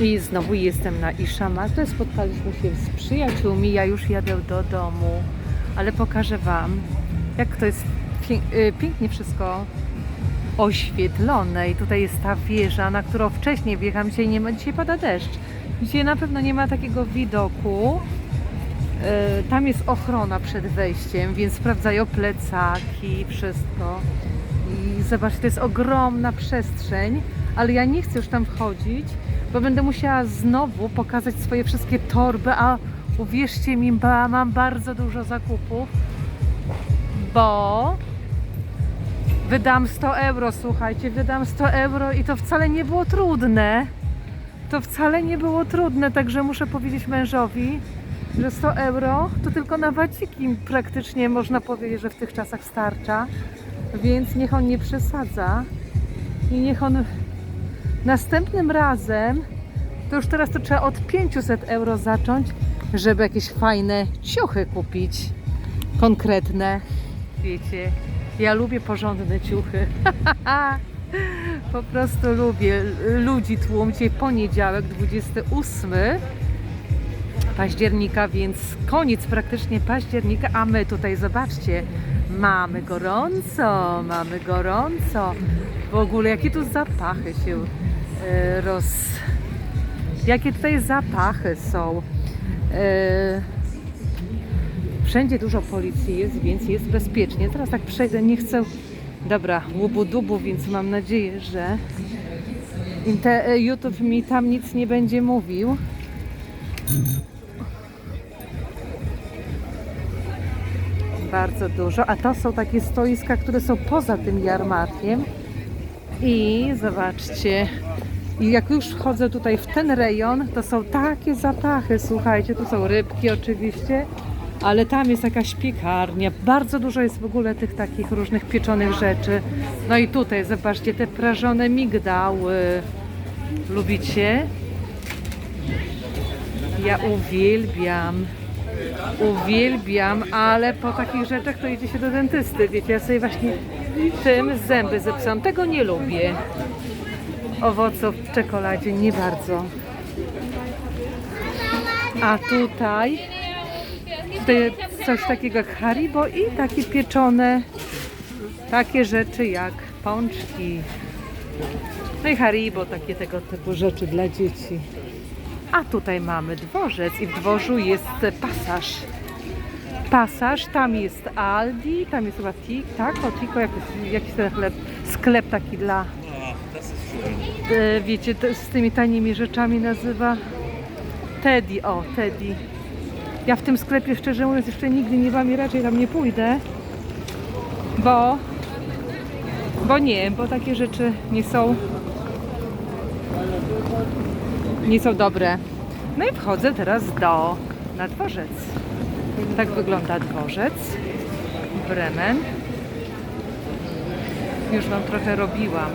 I znowu jestem na Iszamarze. Spotkaliśmy się z przyjaciółmi. Ja już jadę do domu, ale pokażę Wam, jak to jest y, pięknie wszystko oświetlone. I tutaj jest ta wieża, na którą wcześniej wjechałam. Dzisiaj nie ma, dzisiaj pada deszcz. Dzisiaj na pewno nie ma takiego widoku. Y, Tam jest ochrona przed wejściem, więc sprawdzają plecaki, wszystko. I zobaczcie, to jest ogromna przestrzeń, ale ja nie chcę już tam wchodzić, bo będę musiała znowu pokazać swoje wszystkie torby, a uwierzcie mi, mam bardzo dużo zakupów, bo wydam 100 euro, słuchajcie, wydam 100 euro i to wcale nie było trudne. To wcale nie było trudne, także muszę powiedzieć mężowi, że 100 euro to tylko na waciki praktycznie można powiedzieć, że w tych czasach starcza. Więc niech on nie przesadza i niech on następnym razem, to już teraz to trzeba od 500 euro zacząć, żeby jakieś fajne ciuchy kupić. Konkretne. Wiecie, ja lubię porządne ciuchy. po prostu lubię ludzi tłum. Dzisiaj poniedziałek, 28 października, więc koniec praktycznie października, a my tutaj zobaczcie, mamy gorąco, mamy gorąco. W ogóle jakie tu zapachy się roz... Jakie tutaj zapachy są. E, Wszędzie dużo policji jest, więc jest bezpiecznie. Teraz tak przejdę, nie chcę... Dobra, łubu dubu, więc mam nadzieję, że e, YouTube mi tam nic nie będzie mówił. Bardzo dużo. A to są takie stoiska, które są poza tym jarmarkiem. I zobaczcie, i jak już wchodzę tutaj w ten rejon, to są takie zapachy, słuchajcie, tu są rybki oczywiście, ale tam jest jakaś piekarnia. Bardzo dużo jest w ogóle tych takich różnych pieczonych rzeczy. No i tutaj, zobaczcie, te prażone migdały. Lubicie? Ja uwielbiam. Uwielbiam, ale po takich rzeczach to idzie się do dentysty. Wiecie, ja sobie właśnie tym zęby zepsułam. Tego nie lubię. Owoców w czekoladzie nie bardzo. A tutaj, coś takiego jak Haribo i takie pieczone takie rzeczy jak pączki. No i Haribo, takie tego typu rzeczy dla dzieci. A tutaj mamy dworzec i w dworzu jest pasaż. Pasaż, tam jest Aldi, tam jest chyba Tik, tak? O Tiko, jakiś, jakiś ten chleb, sklep taki dla, wiecie, to z tymi tanimi rzeczami nazywa Teddy, o Teddy. Ja w tym sklepie szczerze mówiąc jeszcze nigdy nie wam i raczej tam nie pójdę, bo, bo nie, bo takie rzeczy nie są nie są dobre. No i wchodzę teraz do, na dworzec. Tak wygląda dworzec. Bremen. Już Wam trochę robiłam.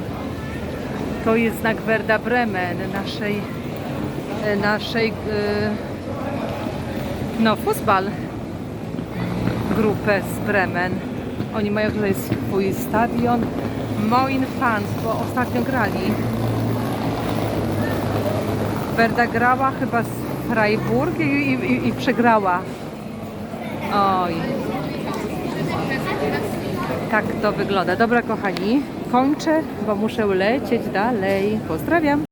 To jest znak Werda Bremen, naszej, e, naszej e, no, futbal grupę z Bremen. Oni mają tutaj swój stadion Moin Fans, bo ostatnio grali Werda grała chyba z Freiburg i, i, i przegrała. Oj. Tak to wygląda. Dobra, kochani, kończę, bo muszę lecieć dalej. Pozdrawiam.